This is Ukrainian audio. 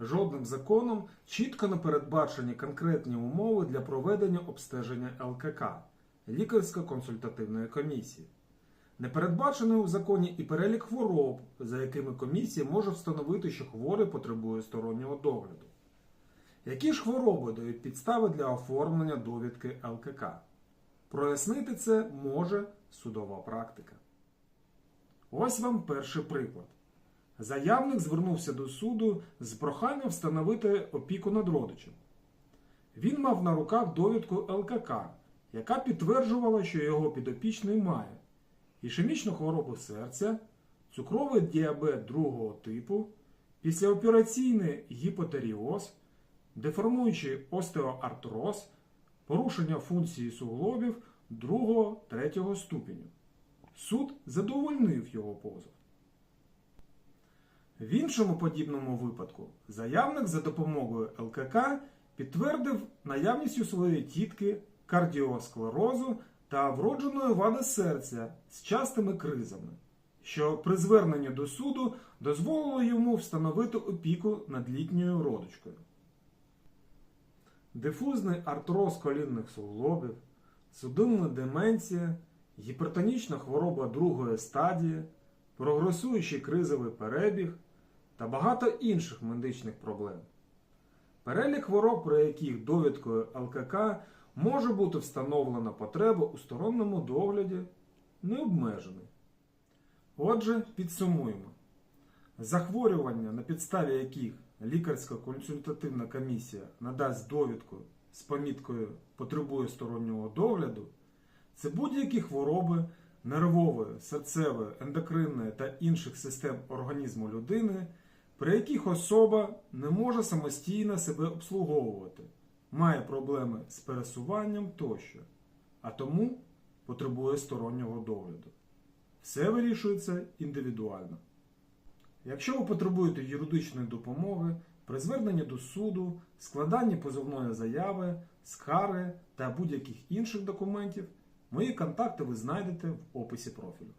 Жодним законом чітко не передбачені конкретні умови для проведення обстеження ЛКК лікарсько-консультативної комісії. Не передбачений у законі і перелік хвороб, за якими комісія може встановити, що хворий потребує стороннього догляду. Які ж хвороби дають підстави для оформлення довідки ЛКК? Прояснити це може судова практика. Ось вам перший приклад. Заявник звернувся до суду з проханням встановити опіку над родичем. Він мав на руках довідку ЛКК, яка підтверджувала, що його підопічний має ішемічну хворобу серця, цукровий діабет другого типу, післяопераційний гіпотеріоз, деформуючий остеоартроз, порушення функції суглобів 2-3 ступеню. Суд задовольнив його позов. В іншому подібному випадку заявник за допомогою ЛКК підтвердив наявність у своєї тітки кардіосклерозу та вродженої вади серця з частими кризами, що при зверненні до суду дозволило йому встановити опіку над літньою родичкою. Дифузний артроз колінних суглобів, судинна деменція, гіпертонічна хвороба другої стадії, прогресуючий кризовий перебіг та багато інших медичних проблем. Перелік хвороб, при яких довідкою ЛКК може бути встановлена потреба у сторонньому догляді, не обмежений. Отже, підсумуємо. Захворювання, на підставі яких лікарська консультативна комісія надасть довідку з поміткою потребує стороннього догляду, це будь-які хвороби нервової, серцевої, ендокринної та інших систем організму людини, при яких особа не може самостійно себе обслуговувати, має проблеми з пересуванням тощо, а тому потребує стороннього догляду. Все вирішується індивідуально. Якщо ви потребуєте юридичної допомоги при зверненні до суду, складанні позовної заяви, скарги та будь-яких інших документів, мої контакти ви знайдете в описі профілю.